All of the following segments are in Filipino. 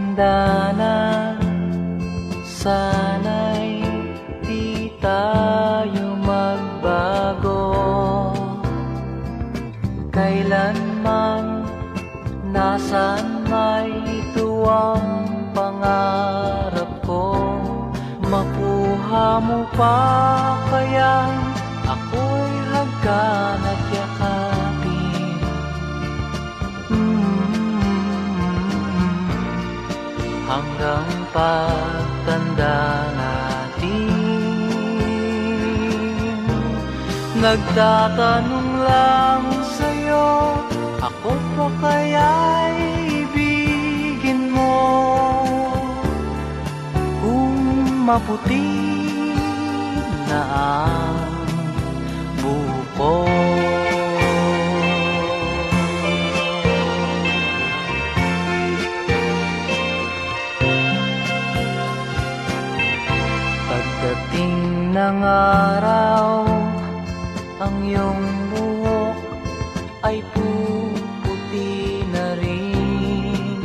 matanda na Sana'y di tayo magbago. Kailanman nasan may ito ang pangarap ko? Makuha mo pa kaya ako'y hagkan Hanggang pagtanda natin. Nagtatanong lang sa'yo Ako pa kaya'y ibigin mo? Kung maputi na ang buko ng araw Ang iyong buhok ay puputi na rin.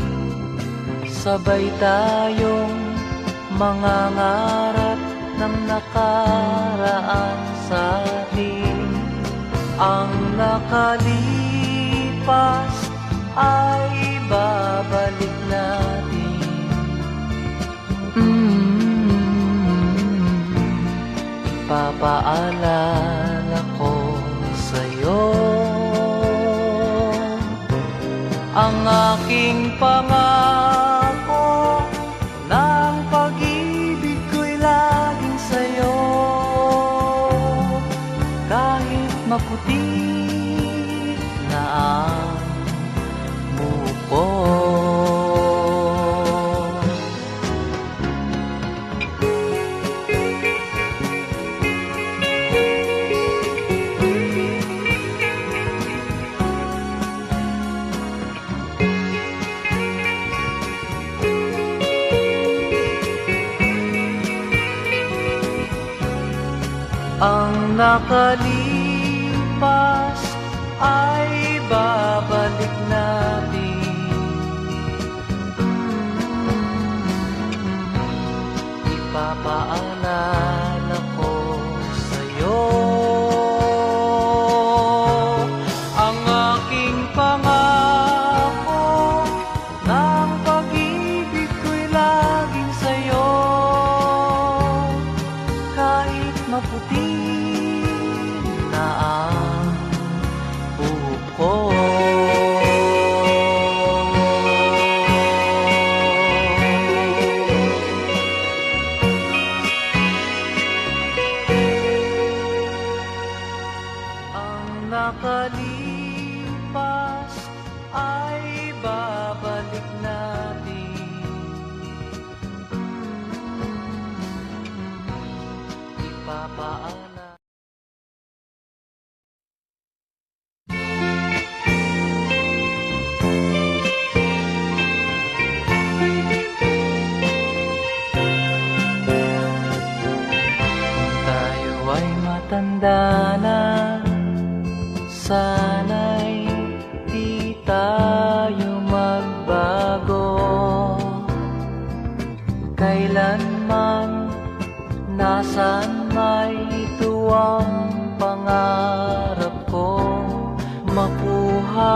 Sabay tayong mga ngarap ng nakaraan sa atin. Ang nakalipas ay babalik natin Ipapaalala ko sa'yo. Ang aking pangako Ng pag-ibig ko'y laging sa'yo. Kahit maputi nakalipas ay babalik natin Ipapaalala na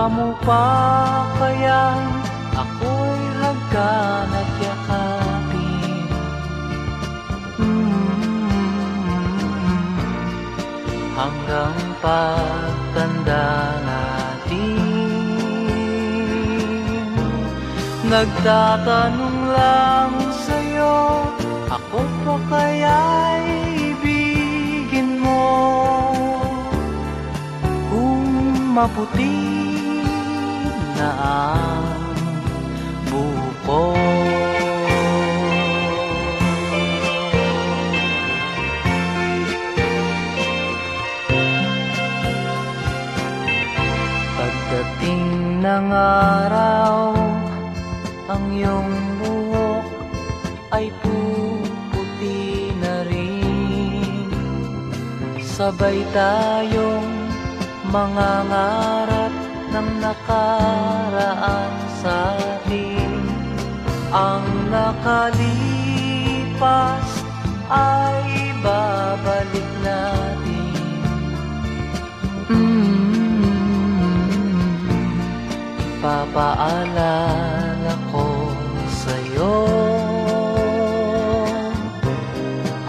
mo pa kaya ako'y hagkan at yakapin. Mm, hanggang pagtanda natin Nagtatanong lang sa'yo Ako pa kaya'y ibigin mo? Kung maputi na ang buko. Pagdating ng araw Ang iyong buhok ay puputi na rin. Sabay tayong mga ngarap ng nakaraan sa atin Ang nakalipas ay babalik natin. Mm Papaalala ko sa'yo.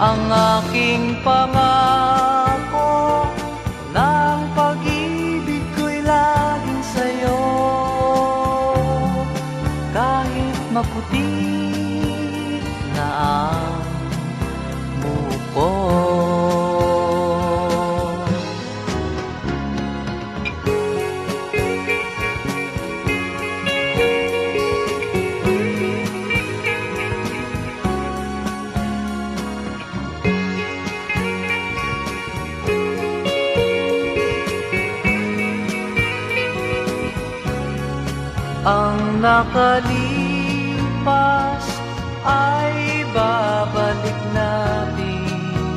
Ang aking pangako Ang nakalipas ay babalik natin.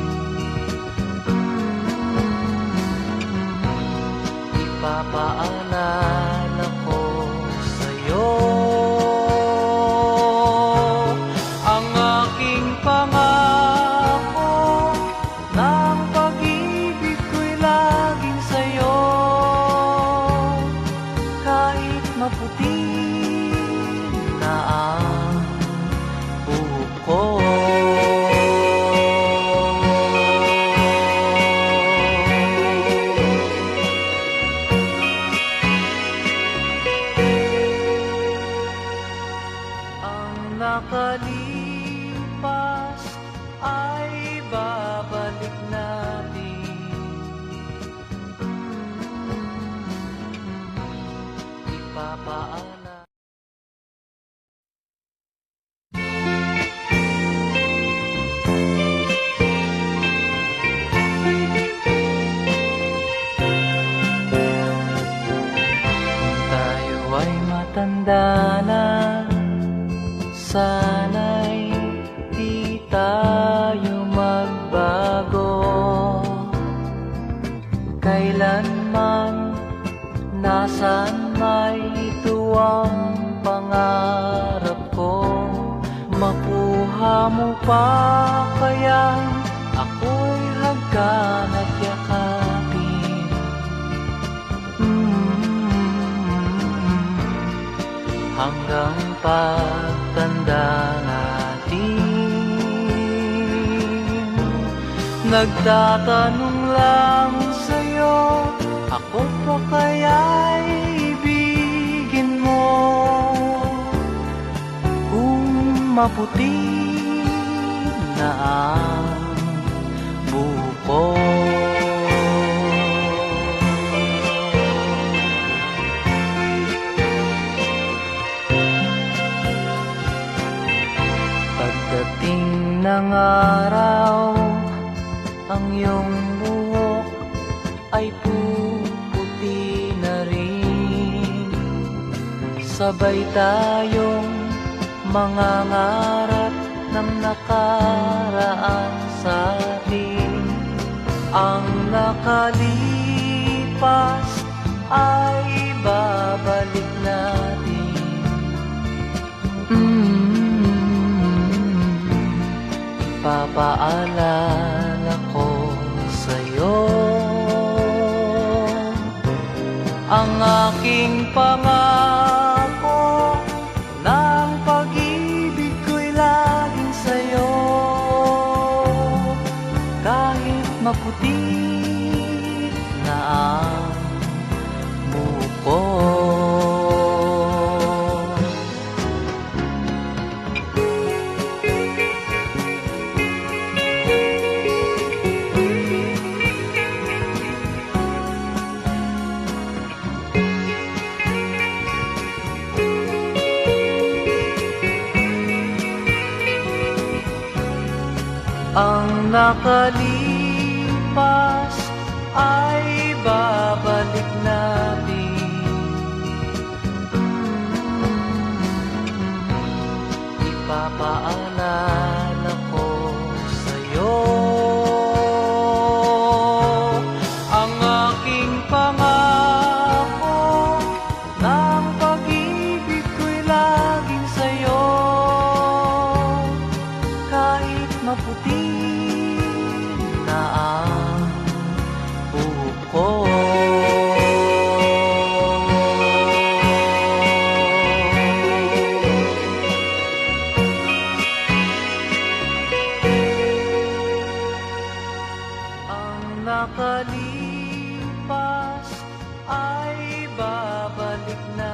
Ipapaalala Kung tayo ay matanda na. Sana'y di tayo magbago. Kailanman Nasaan mo pa kaya ako'y hagkan at yakapin mm Hanggang pagtanda natin Nagtatanong lang sa'yo Ako pa kaya'y maputi na ang buko. Pagdating ng araw Ang iyong buhok ay puputi na rin. Sabay tayong mga ngarap ng nakaraan sa atin Ang nakalipas Maputi na buko Ang nakalipas Napapaalala ko sa'yo. Ang aking pangako Ng pag-ibig ko'y laging sa'yo. Kahit maputi lumipas ay babalik na.